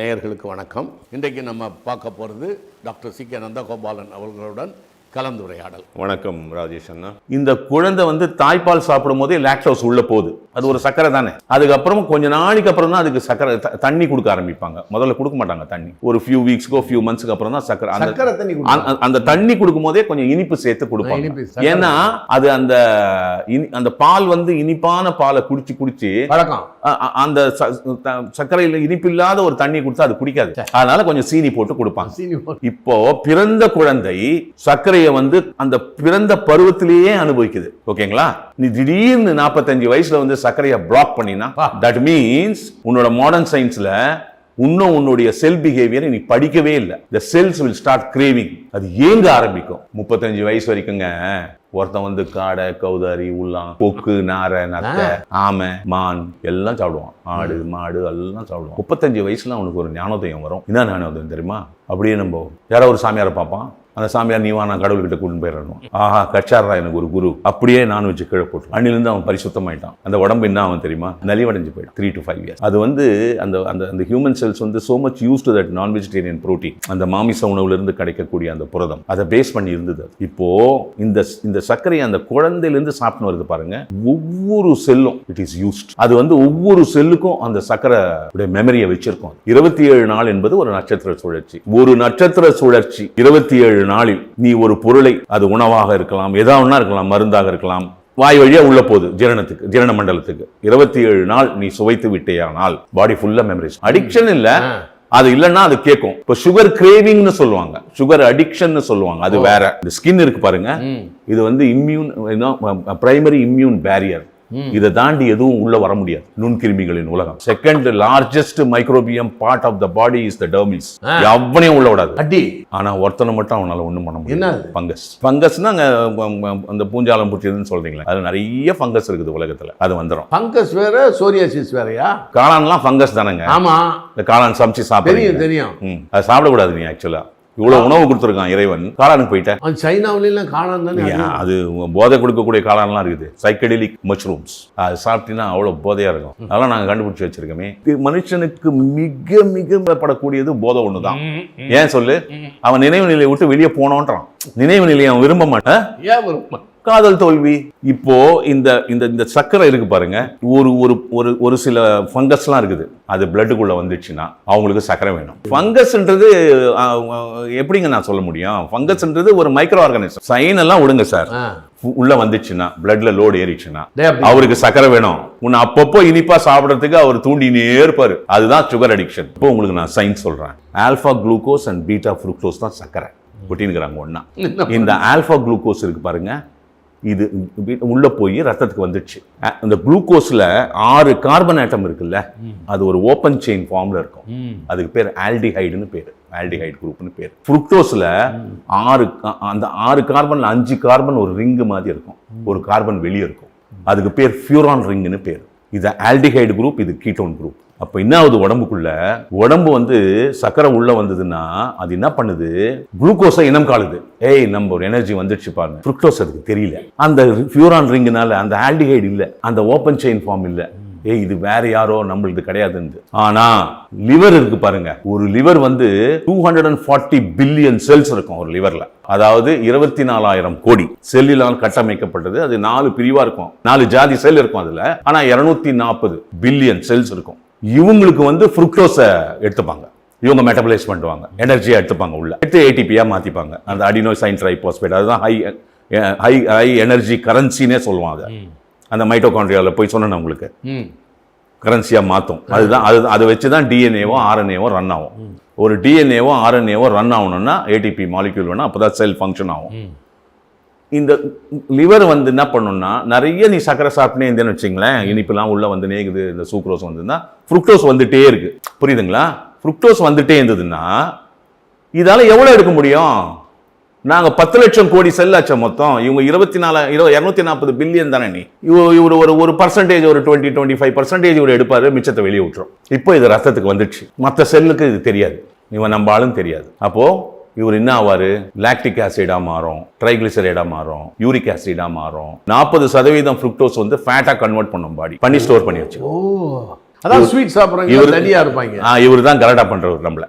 நேயர்களுக்கு வணக்கம். இன்றைக்கு நம்ம பார்க்க போகிறது டாக்டர் சி கே நந்தகோபாலன் அவர்களுடன் கலந்துரையாடல். வணக்கம் ராஜேஷ் அண்ணா. இந்த குழந்தை வந்து தாய்ப்பால் சாப்பிடும் போதே லாக்டோஸ் உள்ள போகுது. அது ஒரு சக்கரை தானே. அதுக்கப்புறம் கொஞ்ச நாளைக்கு அப்புறம் தான் அதுக்கு சக்கரை த- தண்ணி கொடுக்க ஆரம்பிப்பாங்க. முதல்ல கொடுக்க மாட்டாங்க தண்ணி. ஒரு ஃபியூ வீக்ஸ்க்கோ ஃபியூ மந்த்ஸ்க்கு அப்புறம் தான் சக்கரை அந்த சக்கரை தண்ணி குடி அந்த- தண்ணி கொடுக்கும் போதே கொஞ்சம் இனிப்பு சேர்த்து கொடுப்பாங்க. ஏன்னா அது அந்த இனி- அந்த பால் வந்து இனிப்பான பாலை குடிச்சு குடிச்சு அந்த சர்க்கரையில இனிப்பு இல்லாத ஒரு தண்ணி கொடுத்தா அது குடிக்காது. அதனால கொஞ்சம் சீனி போட்டு கொடுப்பாங்க. இப்போ பிறந்த குழந்தை சர்க்கரையை வந்து அந்த பிறந்த பருவத்திலேயே அனுபவிக்குது. ஓகேங்களா? நீ திடீர்னு 45 வயசுல வந்து சர்க்கரையை பிளாக் பண்ணினா. தட் மீன்ஸ் உன்னோட மாடர்ன் சயின்ஸ்ல இன்னும் உன்னுடைய செல் பிஹேவியரை நீ படிக்கவே இல்லை. The cells will start craving அது ஏங்க ஆரம்பிக்கும்? முப்பத்தஞ்சு வயசு வரைக்குங்க. ஒருத்தன் வந்து காடை கௌதாரி உள்ளான் கொக்கு நாரை நத்தை ஆமை மான் எல்லாம் சாப்பிடுவான். ஆடு மாடு எல்லாம் சாப்பிடுவான். முப்பத்தஞ்சு வயசுல அவனுக்கு ஒரு ஞானோதயம் வரும். என்ன ஞானோதயம் தெரியுமா? அப்படியே நம்ம யாரோ ஒரு சாமியாரை பார்ப்பான். அந்த சாமியார் நீ வா நான் கடவுள்கிட்ட கொண்டு போயிடணும் ஆஹா கச்சாரா எனக்கு ஒரு குரு. அப்படியே நான் வச்சு கீழே போட்டு அண்ணிலிருந்து அவன் பரிசுத்தமாயிட்டான். அந்த உடம்பு என்ன அவன் தெரியுமா? நலிவடைஞ்சு போயிடும். த்ரீ டு ஃபைவ் இயர்ஸ் அது வந்து அந்த அந்த அந்த ஹியூமன் செல்ஸ் வந்து so much use to that நான் வெஜிடேரியன் ப்ரோட்டீன் அந்த மாமிச உணவுலேருந்து கிடைக்கக்கூடிய அந்த புரதம் அதை பேஸ் பண்ணி இருந்தது இப்போ இந்த இந்த சர்க்கரையை அந்த குழந்தையிலேருந்து சாப்பிட்டு வருது பாருங்க. ஒவ்வொரு செல்லும் இட் இஸ் யூஸ்ட் அது வந்து ஒவ்வொரு செல்லுக்கும் அந்த சர்க்கரை மெமரியை வச்சிருக்கோம். இருபத்தி ஏழு நாள் என்பது ஒரு நட்சத்திர சுழற்சி. ஒரு நட்சத்திர சுழற்சி இருபத்தி ஏழு நாளில் நீ ஒரு பொருளை அது உணவாக இருக்கலாம் ஏதாவது ஒன்றா இருக்கலாம் மருந்தாக இருக்கலாம். வாய் வழியா உள்ள போகுது ஜீரணத்துக்கு ஜீரண மண்டலத்துக்கு. இருபத்தி ஏழு நாள் நீ சுவைத்து விட்டேயானால் பாடி ஃபுல்லா மெமரிஸ் அடிக்ஷன் இல்ல. அது இல்லைன்னா அது கேட்கும் இப்போ சுகர் கிரேவிங்னு சொல்லுவாங்க. சுகர் அடிக்ஷன் சொல்லுவாங்க அது வேற. இந்த ஸ்கின் இருக்கு பாருங்க. இது வந்து இம்யூன் பிரைமரி இம்யூன் பேரியர் இதை தாண்டி எதுவும் உள்ள வர முடியாது. நுண்கிருமிகளின் உலகம். Second largest microbiome part of the body is the dermis எவனையும் உள்ள விடாது. அடி. ஆனா ஒருத்தனை மட்டும் அவனால ஒண்ணும் பண்ண முடியாது. என்னது? ஃபங்கஸ் ஃபங்கஸ்னா அங்க ம- ம- அந்த பூஞ்சாலம் பூச்சியதுன்னு சொல்றீங்களா. அது நிறைய ஃபங்கஸ் இருக்குது உலகத்துல. அது வந்துடும் பங்கஸ் வேற சோரியாசிஸ் வேறயா? காளான்லாம் ஃபங்கஸ் தானேங்க. ஆமா. இந்த காளான் சமைச்சு சாப்பிடுறீங்க. தெரியும் அது சாப்பிடக்கூடாது நீ ஆக்சுவலா இவ்வளவு உணவு கொடுத்துருக்கான் இறைவன். காளானுக்கு போயிட்டேன். அவன் சைனாவில எல்லாம் காணாம தானே அது? போதை கொடுக்கக்கூடிய காளான்லாம் இருக்குது. சைக்கடெலிக் மஷ்ரூம்ஸ் அது சாப்பிட்டீங்கன்னா அவ்வளோ போதையா இருக்கும். அதெல்லாம் நாங்கள் கண்டுபிடிச்சி வச்சிருக்கோமே. இது மனுஷனுக்கு மிக மிக படக்கூடியது போதை ஒன்று தான் ஏன் சொல்லு? அவன் நினைவு நிலையை விட்டு வெளியே போனோன்றான். நினைவு நிலையை அவன் விரும்ப மாட்டான். ஏன் வரும் காதல் தோல்வி. இப்போ இந்த இந்த இந்த சர்க்கரை இருக்கு பாருங்க. ஒரு ஒரு ஒரு ஒரு சில ஃபங்கஸ்லாம் இருக்குது. அது பிளட்டுக்குள்ள வந்துச்சுன்னா அவங்களுக்கு சர்க்கரை வேணும். ஃபங்கஸ்ன்றது எப்படிங்க நான் சொல்ல முடியும்? ஃபங்கஸ்ன்றது ஒரு மைக்ரோ ஆர்கானிசம் சைன் எல்லாம் விடுங்க சார். உள்ள வந்துச்சுன்னா பிளட்ல லோடு ஏறிச்சுன்னா. அவருக்கு சக்கரை வேணும். உன்னை அப்பப்போ இனிப்பா சாப்பிடறதுக்கு அவர் தூண்டினே இருப்பாரு. அதுதான் சுகர் அடிக்ஷன் இப்போ உங்களுக்கு நான் சயின்ஸ் சொல்றேன். Alpha glucose and beta fructose தான் சக்கரை. ஒட்டினுக்கிறாங்க ஒண்ணா. இந்த ஆல்பா குளுக்கோஸ் இருக்கு பாருங்க. இது உள்ள போய் ரத்தத்துக்கு வந்துடுச்சு அ- இந்த குளுக்கோஸ்ல ஆறு கார்பன் ஆட்டம் இருக்குல்ல அது ஒரு ஓப்பன் செயின் ஃபார்ம்ல இருக்கும். அதுக்கு பேர் ஆல்டிஹைடுன்னு பேர். ஆல்டிஹைடு குரூப்னு பேர். ஃப்ருக்டோஸ்ல ஆறு அந்த ஆறு கார்பன்ல அஞ்சு கார்பன் ஒரு ரிங்கு மாதிரி இருக்கும். ஒரு கார்பன் வெளியே இருக்கும். அதுக்கு பேர் ஃபியூரான் ரிங்குன்னு பேர். இது ஆல்டிஹைடு குரூப் இது கீட்டோன் குரூப். அப்போ என்ன ஆகுது உடம்புக்குள்ள உடம்பு வந்து சக்கரை உள்ள வந்ததுன்னா அது என்ன பண்ணுது? குளுக்கோஸை இனம் காலுது ஏய் நம்ம ஒரு எனர்ஜி வந்துடுச்சு பாருங்க. ஃப்ருக்டோஸ் அதுக்கு தெரியல. அந்த ஃபியூரான் ரிங்குனால அந்த ஆல்டிஹைடு இல்ல. அந்த ஓப்பன் செயின் ஃபார்ம் இல்ல. ஏய் இது வேற யாரோ நம்மளுக்கு கிடையாதுன்னு ஆனா லிவர் இருக்கு பாருங்க. ஒரு லிவர் வந்து two hundred and forty billion cells இருக்கும் ஒரு லிவர்ல அதாவது இருபத்தி நாலாயிரம் கோடி செல்லிலால் கட்டமைக்கப்பட்டது. அது நாலு பிரிவா இருக்கும். நாலு ஜாதி செல் இருக்கும் அதுல. ஆனா இருநூத்தி நாற்பது பில்லியன் செல்ஸ் இருக்கும். இவங்களுக்கு வந்து ஃப்ருக்டோஸை எடுத்துப்பாங்க. இவங்க மெட்டபலைஸ் பண்ணுவாங்க எனர்ஜியை எடுத்துப்பாங்க உள்ள. எடுத்து ஏடிபியா மாத்திப்பாங்க. அந்த அடினோசைன் ட்ரைபாஸ்பேட் அதுதான் ஹை ஹை ஹை எனர்ஜி கரன்சினே சொல்லுவாங்க. அந்த மைட்டோகாண்ட்ரியாவில் போய் சொன்னேன் உங்களுக்கு. கரன்சியாக மாற்றும் அதுதான் அது அதை வச்சு தான் டிஎன்ஏவோ ஆர்என்ஏவோ ரன் ஆகும். ஒரு டிஎன்ஏவோ ஆர்என்ஏவோ ரன் ஆகணும்னா ஏடிபி மாலிக்யூல் வேணும் அப்போ தான் செல் ஃபங்க்ஷன் ஆகும். இந்த லிவர் வந்து என்ன பண்ணும்னா நிறைய நீ சக்கரை சாப்பிட்டே இருந்தேன்னு வச்சுங்களேன் இனிப்புலாம் உள்ளே வந்து நேகுது இந்த சூக்ரோஸ் வந்துன்னா ஃப்ருக்டோஸ் வந்துட்டே இருக்கு. புரியுதுங்களா? ஃப்ருக்டோஸ் வந்துட்டே இருந்ததுன்னா இதால் எவ்வளோ எடுக்க முடியும்? நாங்கள் பத்து லட்சம் கோடி செல் மொத்தம். இவங்க இருபத்தி நாலு இருபது இரநூத்தி நாற்பது பில்லியன் தானே நீ. இவ- ஒரு ஒரு பர்சன்டேஜ் ஒரு டுவெண்ட்டி டுவெண்ட்டி ஃபைவ் பர்சன்டேஜ் இவர் எடுப்பார் மிச்சத்தை வெளியே விட்டுரும். இப்போ இது ரத்தத்துக்கு வந்துடுச்சு. மற்ற செல்லுக்கு இது தெரியாது. இவன் நம்ம ஆளும் தெரியாது. அப்போது இவர் என்ன ஆவாரு? லாக்டிக் ஆசிடா மாறும் ட்ரைகிளிசரைடா மாறும் யூரிக் ஆசிடா மாறும். நாற்பது சதவீதம் ஃப்ருக்டோஸ் வந்து ஃபேட்டா கன்வெர்ட் பண்ணும் பாடி பண்ணி ஸ்டோர் பண்ணி வச்சு ஓ அதான் ஸ்வீட் சாப்பிட்றவங்க இவரு- தனியா இருப்பாங்க. இவர் தான் கலாட்டா பண்றவர் நம்மள.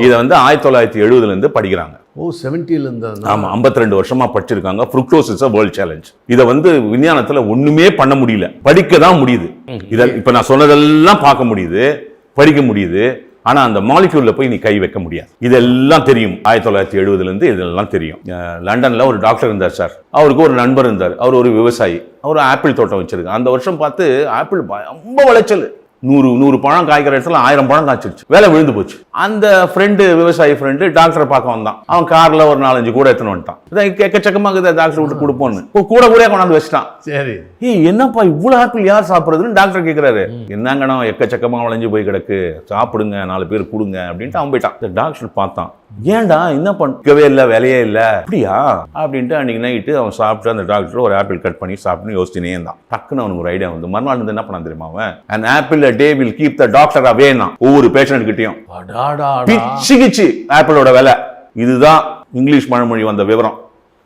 இது- வந்து ஆயிரத்தி தொள்ளாயிரத்தி எழுபதுல இருந்து படிக்கிறாங்க. ஓ செவன்ட்டில இருந்து ஆமா 52 ரெண்டு வருஷமா படிச்சிருக்காங்க. ஃப்ருக்டோஸ் இஸ் வேர்ல்ட் சேலஞ்ச் இதை வந்து விஞ்ஞானத்துல ஒண்ணுமே பண்ண முடியல. படிக்க தான் முடியுது. இத இப்ப நான் சொன்னதெல்லாம் பார்க்க முடியுது படிக்க முடியுது. ஆனால் அந்த மாலிக்யூலில் போய் நீ கை வைக்க முடியாது. இதெல்லாம் தெரியும். ஆயிரத்தி தொள்ளாயிரத்தி எழுபதுலேருந்து இதெல்லாம் தெரியும். லண்டனில் ஒரு டாக்டர் இருந்தார் சார் அவருக்கு ஒரு நண்பர் இருந்தார். அவர் ஒரு விவசாயி. அவர் ஆப்பிள் தோட்டம் வச்சிருக்கு அந்த வருஷம் பார்த்து ஆப்பிள் ரொம்ப விளைச்சல். நூறு நூறு பழம் காய்க்கிற இடத்துல ஆயிரம் பழம் காய்ச்சிருச்சு. வேலை விழுந்து போச்சு. அந்த ஃப்ரெண்டு விவசாயி ஃப்ரெண்டு டாக்டரை பார்க்க வந்தான். அவன் கார்ல ஒரு நாலஞ்சு கூட எடுத்துன்னு வந்துட்டான். இதான் எக்கச்சக்கமாக இருக்குது டாக்டர் விட்டு கொடுப்போன்னு கூட கூட கொண்டாந்து வச்சிட்டான். சரி. ஏய் என்னப்பா இவ்வளவு ஆப்பிள் யார் சாப்பிடுறதுன்னு டாக்டர் கேக்குறாரு. என்னங்கண்ணா எக்கச்சக்கமா வளைஞ்சு போய் கிடக்கு. சாப்பிடுங்க நாலு பேர் கொடுங்க அப்படின்ட்டு அவன் போயிட்டான். இந்த டாக்டர் பார்த்தான். ஏன்டா என்ன பண்ணிக்கவே இல்லை வேலையே இல்லை. அப்படியா? அப்படின்ட்டு அன்னைக்கு நைட்டு அவன் சாப்பிட்டு அந்த டாக்டர் ஒரு ஆப்பிள் கட் பண்ணி சாப்பிட்டு யோசிச்சுனே இருந்தான். டக்குன்னு அவனுக்கு ஒரு ஐடியா வந்து மறுநாள் வந்து என்ன பண்ணான் தெரியுமா அவன்? An apple a day will keep the doctor away ஒவ்வொரு பேஷண்ட் கிட்டயும். அடாடா பிச்சு கிச்சு ஆப்பிளோட விலை. இதுதான் இங்கிலீஷ் பழமொழி வந்த விவரம்.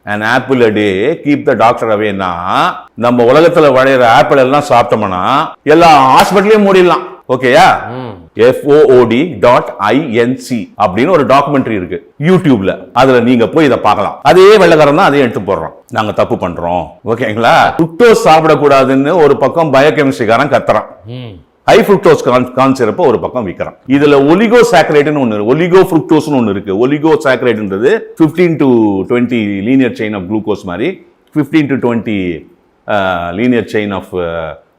An apple a day keep the doctor அவேனா நம்ம உலகத்துல விளையிற ஆப்பிள் எல்லாம் சாப்பிட்டோம்னா எல்லா ஹாஸ்பிட்டலையும் மூடிடலாம். ஓகேயா எஃப்ஓஓடி டாட் ஐஎன்சி அப்படின்னு ஒரு டாக்குமெண்ட்ரி இருக்கு. யூடியூப்ல அதுல நீங்க போய் இதை பார்க்கலாம். அதே வெள்ளக்காரன் தான் அதையும் எடுத்து போடுறோம் நாங்க தப்பு பண்றோம். ஓகேங்களா ஃப்ருக்டோஸ் சாப்பிடக்கூடாதுன்னு ஒரு பக்கம் பயோகெமிஸ்ட்ரிக்காரன் கத்துறான். ஹை ஃப்ருக்டோஸ் கான் சிறப்பை ஒரு பக்கம் விற்கிறான் இதுல ஒலிகோ சாக்கரேட்னு ஒன்று ஒலிகோ ஃப்ருக்டோஸ்னு ஒன்று இருக்கு oligo சாக்கரேட்ன்றது fifteen to twenty linear chain of glucose மாதிரி fifteen to twenty linear chain of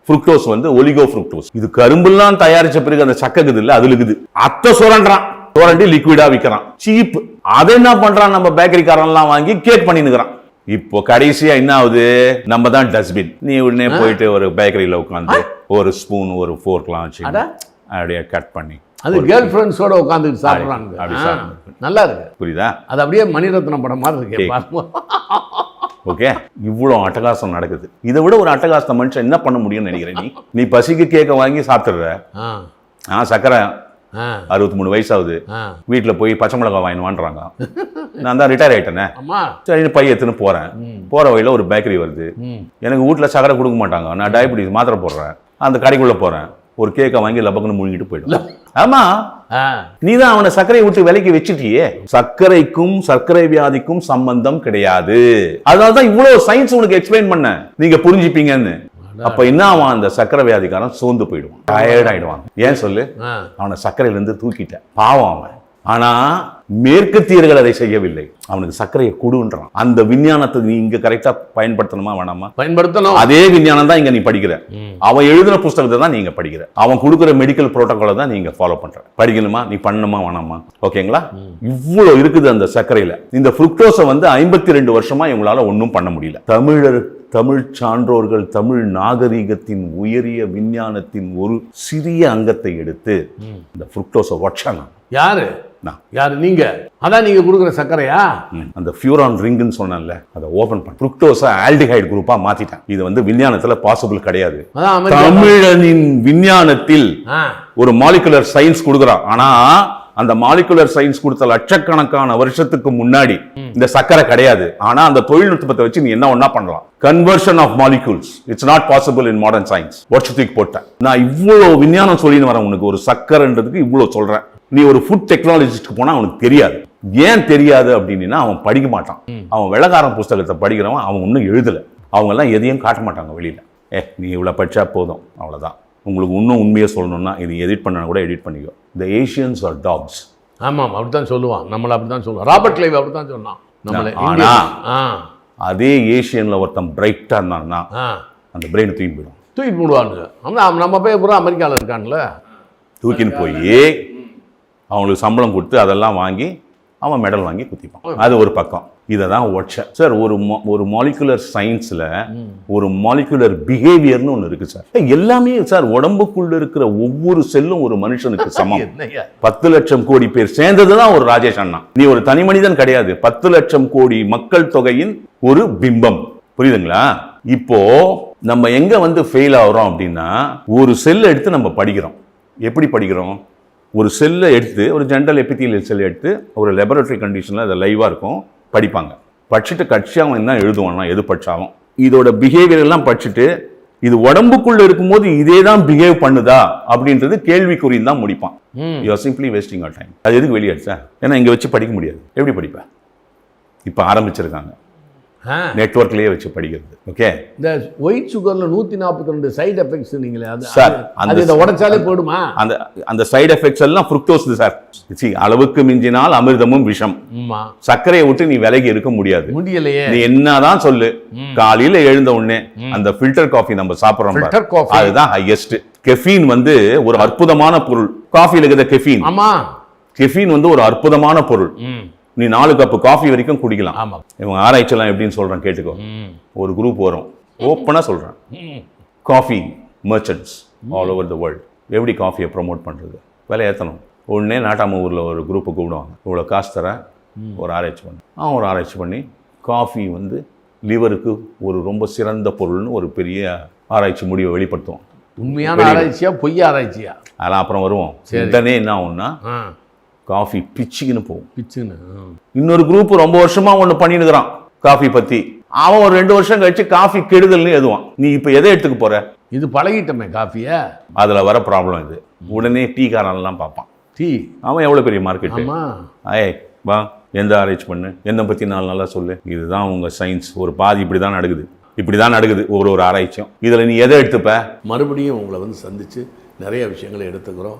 fructose வந்து ஒலிகோ ஃப்ருக்டோஸ் இது கரும்புலாம் தயாரிச்ச பிறகு அந்த சக்ககுது இல்ல அது இருக்குது அத்தை சுரண்டான் சுரண்டி லிக்விடா விற்கிறான் சீப் அதை என்ன பண்றான்? நம்ம பேக்கரிக்காரன்லாம் வாங்கி கேக் பண்ணினுக்கிறான் இப்போ கடைசியா என்ன ஆகுது? நம்ம தான் டஸ்ட்பின் நீ உடனே போயிட்டு ஒரு பேக்கரியில உட்காந்து ஒரு ஸ்பூன் ஒரு ஃபோர்க்லாம் வச்சு. அப்படியே கட் பண்ணி அது கேர்ள் ஃப்ரெண்ட்ஸோட உட்காந்துட்டு சாப்பிட்றாங்க. நல்லா இருக்கு. புரியுதா? அது அப்படியே மணிரத்னம் படம் மாதிரி இருக்கு. ஓகே இவ்வளோ அட்டகாசம் நடக்குது. இதை விட ஒரு அட்டகாசத்தை மனுஷன் என்ன பண்ண முடியும்னு நினைக்கிறேன் நீ? நீ பசிக்கு கேக்க வாங்கி சாப்பிட்டுற ஆ. சக்கரை அறுபத்தி மூணு வயசாகுது. வீட்டில் போய் பச்சை மிளகாய் வாங்கினுவான்றாங்க நான் தான் ரிட்டையர் ஆயிட்டேனே. சரி பை எடுத்துன்னு போகிறேன் போகிற வழியில் ஒரு பேக்கரி வருது. எனக்கு வீட்டில் சக்கரை கொடுக்க மாட்டாங்க. நான் டயபிட்டிஸ் மாத்திரை போடுறேன். அந்த கடைக்குள்ளே போகிறேன் ஒரு கேக்கை வாங்கி லபக்குன்னு முழுங்கிட்டு போயிடும். ஆமா. நீ தான் அவனை சர்க்கரையை விட்டு விலைக்கு வச்சுட்டியே. சர்க்கரைக்கும் சர்க்கரை வியாதிக்கும் சம்பந்தம் கிடையாது. அதனால தான் இவ்வளவு சயின்ஸ் உனக்கு எக்ஸ்பிளைன் பண்ண நீங்க புரிஞ்சுப்பீங்கன்னு. அப்ப என்ன அவன் அந்த சர்க்கரை வியாதிக்காரன்? சோர்ந்து போயிடுவான். டயர்ட் ஆயிடுவான். ஏன் சொல்லு? அவனை சர்க்கரையில இருந்து தூக்கிட்ட பாவம் அவன். ஆனா மேற்கத்தியர்கள் அதை செய்யவில்லை. அவனுக்கு சர்க்கரையை கொடுன்றான். அந்த விஞ்ஞானத்தை நீ இங்க கரெக்டா பயன்படுத்தணுமா வேணாமா? பயன்படுத்தணும். அதே விஞ்ஞானம் தான் இங்க நீ படிக்கிற. அவன் எழுதின புஸ்தகத்தை தான் நீங்க படிக்கிற. அவன் கொடுக்குற மெடிக்கல் புரோட்டோகாலை தான் நீங்க ஃபாலோ பண்ற. படிக்கணுமா நீ பண்ணணுமா வேணாமா? ஓகேங்களா? இவ்வளவு இருக்குது அந்த சர்க்கரையில. இந்த ஃப்ருக்டோஸை வந்து ஐம்பத்தி ரெண்டு வருஷமா இவங்களால ஒன்றும் பண்ண முடியல. தமிழர் தமிழ் சான்றோர்கள் தமிழ் நாகரீகத்தின் உயரிய விஞ்ஞானத்தின் ஒரு சிறிய அங்கத்தை எடுத்து இந்த ஃப்ருக்டோஸை ஒட்சாங்க யாரு. யாரு? நீங்க. அதான் நீங்க கொடுக்குற சர்க்கரையா? அந்த ஃபியூரான் ரிங்குன்னு சொன்னேன்ல அதை ஓபன் பண்ண ஃப்ருக்டோஸை ஆல்டிஹைடு குரூப்பா மாத்திட்டேன். இது வந்து விஞ்ஞானத்துல பாசிபிள் கிடையாது. தமிழனின் விஞ்ஞானத்தில் ஒரு மாலிகுலர் சயின்ஸ் கொடுக்குறான் ஆனா அந்த மாலிகுலர் சயின்ஸ் கொடுத்த லட்சக்கணக்கான வருஷத்துக்கு முன்னாடி இந்த சக்கரை கிடையாது. ஆனா அந்த தொழில்நுட்பத்தை வச்சு நீ என்ன ஒண்ணா பண்ணலாம்? Conversion of molecules it's not possible in modern science வருஷத்துக்கு போட்டேன். நான் இவ்வளவு விஞ்ஞானம் சொல்லின்னு வரேன் உனக்கு. ஒரு சக்கரைன்றதுக்கு இவ்வளவு சொல்றேன். நீ ஒரு ஃபுட் டெக்னாலஜிஸ்ட்க்கு போனா அவனுக்கு தெரியாது. ஏன் தெரியாது அப்படின்னா அவன் படிக்க மாட்டான். அவன் வெள்ளக்காரன் புஸ்தகத்தை படிக்கிறவன் அவன் ஒன்றும் எழுதல. அவங்க எல்லாம் எதையும் காட்ட மாட்டாங்க வெளியில. ஏ நீ இவ்வளவு படிச்சா போதும். அவ்வளவுதான். உங்களுக்கு இன்னும் உண்மையை சொல்லணும்னா இது எடிட் பண்ணா கூட எடிட் பண்ணிக்கோ. த ஏஷியன்ஸ் ஆர் டாக்ஸ் ஆமாம் அப்படித்தான் சொல்லுவான். நம்மளை அப்படித்தான் சொல்லுவான். ராபர்ட் கிளைவ் அப்படித்தான் சொன்னான். நம்மளை ஆனா- இந்தியன். ஆ. அதே ஏஷியன்ல ஒருத்தன் பிரைட்டா இருந்தான்னா அந்த பிரெயின் தூக்கி போயிடும் தூக்கிட்டு போடுவானுங்க. ஆமாம் நம்ம போய் பூரா அமெரிக்காவில் இருக்கான்ல. தூக்கின்னு போய் அவங்களுக்கு சம்பளம் கொடுத்து அதெல்லாம் வாங்கி அவன் மெடல் வாங்கி குத்திப்பான். அது ஒரு பக்கம். இதை தான் ஒட்ச சார் ஒரு ஒரு மாலிகுலர் சயின்ஸில் ஒரு மாலிகுலர் பிஹேவியர்னு ஒன்று இருக்கு சார் எல்லாமே சார் உடம்புக்குள்ள இருக்கிற ஒவ்வொரு செல்லும் ஒரு மனுஷனுக்கு சமம். பத்து லட்சம் கோடி பேர் சேர்ந்தது தான் ஒரு ராஜேஷ் அண்ணா. நீ ஒரு தனி மனிதன் கிடையாது. பத்து லட்சம் கோடி மக்கள் தொகையின் ஒரு பிம்பம். புரியுதுங்களா? இப்போ நம்ம எங்க வந்து ஃபெயில் ஆகுறோம் அப்படின்னா ஒரு செல் எடுத்து நம்ம படிக்கிறோம். எப்படி படிக்கிறோம்? ஒரு செல்லை எடுத்து ஒரு ஜென்ரல் எபித்தியல் செல் எடுத்து ஒரு லெபரட்டரி கண்டிஷனில் அது லைவாக இருக்கும் படிப்பாங்க. படிச்சுட்டு கட்சி அவன் என்ன எழுதுவான்னா எது படிச்சாலும். இதோட பிஹேவியர் எல்லாம் படிச்சுட்டு இது உடம்புக்குள்ள இருக்கும்போது இதே தான் பிஹேவ் பண்ணுதா அப்படின்றது கேள்விக்குறின்னு தான் முடிப்பான். You are simply wasting our time அது எதுக்கு வெளியாடுச்சா ஏன்னா இங்க வச்சு படிக்க முடியாது. எப்படி படிப்ப? இப்போ ஆரம்பிச்சிருக்காங்க. ஆ. நெட்வொர்க்லயே வச்சு படிக்கிறது. ஓகே இந்த ஒயிட் சுகர்ல நூத்தி நாற்பத்தி ரெண்டு சைடு எஃபெக்ட்ஸ் நீங்களே அது அது- அந்த இதை உடைச்சாலே போயிடுமா அந்த அந்த சைடு எஃபெக்ட்ஸ் எல்லாம் ஃப்ருக்டோஸ் சார் see அளவுக்கு மிஞ்சினால் அமிர்தமும் விஷம். சர்க்கரையை விட்டு நீ விலகி இருக்க முடியாது. முடியலையே. நீ என்னதான் சொல்லு. காலையில எழுந்த உடனே அந்த ஃபில்டர் காஃபி நம்ம சாப்பிடுறோம். அதுதான் ஹையஸ்ட் கெஃபீன் வந்து ஒரு அற்புதமான பொருள். காஃபில இருக்கிற கெஃபீன் ஆமா. கெஃபீன் வந்து ஒரு அற்புதமான பொருள். நீ நாலு கப்பு காஃபி வரைக்கும் குடிக்கலாம். இவங்க ஆராய்ச்சியெல்லாம் எப்படின்னு சொல்றேன் கேட்டுக்கோ. ஒரு குரூப் வரும். ஓப்பனா சொல்றேன். ம். Coffee merchants all over the world எப்படி காஃபியை ப்ரோமோட் பண்ணுறது விலை ஏற்றணும் உடனே நாட்டாம ஊரில் ஒரு குரூப்பை கூப்பிடுவாங்க. இவ்வளோ காசு தரேன். ஒரு ஆராய்ச்சி பண்ணு. அவன் ஒரு ஆராய்ச்சி பண்ணி காஃபி வந்து லிவருக்கு ஒரு ரொம்ப சிறந்த பொருள்னு ஒரு பெரிய ஆராய்ச்சி முடிவை வெளிப்படுத்துவோம் உண்மையான ஆராய்ச்சியா பொய் ஆராய்ச்சியா? அதெல்லாம் அப்புறம் வருவோம். உடனே என்ன ஆகும்னா காஃபி பிச்சுக்கின்னு போகும். பிச்சுன்னு. இன்னொரு குரூப் ரொம்ப வருஷமா ஒன்று பண்ணினுக்கிறான் காஃபி பற்றி அவன் ஒரு ரெண்டு வருஷம் கழிச்சு காஃபி கெடுதல்னு எதுவான்? நீ இப்போ எதை எடுத்துக்க போற? இது பழகிட்டோமே காஃபியா? அதில் வர ப்ராப்ளம் இது. உடனே டீ காரன்லாம் பார்ப்பான். டீ? அவன் எவ்வளோ பெரிய மார்க்கெட்டு ஆமா. ஏய் வா எந்த ஆராய்ச்சி பண்ணு? என்னை பற்றி நாலு நல்லா சொல்லு. இதுதான் உங்கள் சயின்ஸ் ஒரு பாதி இப்படி தான் நடக்குது. இப்படி தான் நடக்குது. ஒரு ஒரு ஆராய்ச்சியும். இதில் நீ எதை எடுத்துப்ப? மறுபடியும் உங்களை வந்து சந்தித்து நிறைய விஷயங்களை எடுத்துக்கிறோம்.